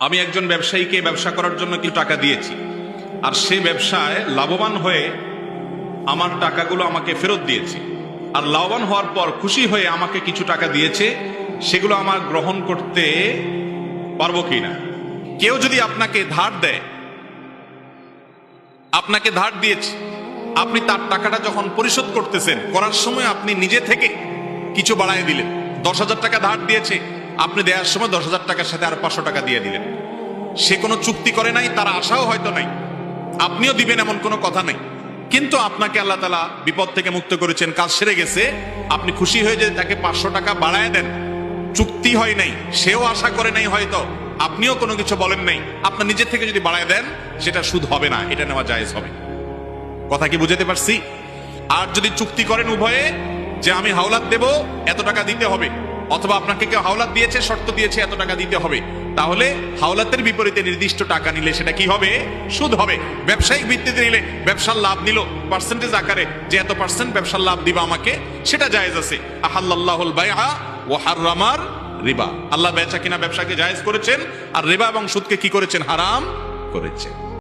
আমি একজন ব্যবসায়ীকে ব্যবসা করার জন্য কিছু টাকা দিয়েছি। আর সে ব্যবসায় লাভবান হয়ে আমার টাকাগুলো আমাকে ফেরত দিয়েছে। আর লাভবান হওয়ার পর খুশি হয়ে আমাকে কিছু টাকা দিয়েছে, সেগুলো আমার গ্রহণ করতে পারব কিনা? কেউ যদি আপনাকে ধার দেয়, আপনাকে ধার দিয়েছে, আপনি তার টাকাটা যখন পরিশোধ করতেছেন, করার সময় আপনি নিজে থেকে কিছু বাড়ায় দিলেন। দশ হাজার টাকা ধার দিয়েছে আপনি দেওয়ার সময় দশ হাজার টাকার সাথে আর পাঁচশো টাকা দিয়ে দিলেন। সে কোনো চুক্তি করে নাই, তার আশাও হয়তো নাই। আপনিও দিবেন এমন কোনো কথা নাই। কিন্তু আপনাকে আল্লাহ তালা বিপদ থেকে মুক্ত করেছেন, কাজ সেরে গেছে। আপনি খুশি হয়ে যে তাকে পাঁচশো টাকা বাড়ায় দেন। চুক্তি হয় নাই, সেও আশা করে নাই হয়তো। আপনিও কোনো কিছু বলেন নাই। আপনার নিজের থেকে যদি বাড়ায় দেন, সেটা সুদ হবে না, এটা নেওয়া জায়েজ হবে। কথা কি বুঝাতে পারছি? আর যদি চুক্তি করেন উভয়ে, যে আমি হাওলাত দেব, এত টাকা দিতে হবে। অথবা আপনাকে কেউ হাওলাত দিয়েছে, শর্ত দিয়েছে, এত টাকা দিতে হবে। তাহলে হাওলাতের বিপরীতে নির্দিষ্ট টাকা নিলে সেটা কি হবে? সুদ হবে। ব্যবসায়িক ভিত্তিতে নিলে ব্যবসার লাভ নিল। পার্সেন্টেজ আকারে যে এত পার্সেন্ট ব্যবসার লাভ দিবা আমাকে, সেটা জায়েজ আছে। আহাল্লাহুল বাইআ ও হাররামার রিবা। আল্লাহ বেচা কিনা ব্যবসাকে জায়েজ করেছেন, আর রিবা এবং সুদকে কি করেছেন? হারাম করেছেন।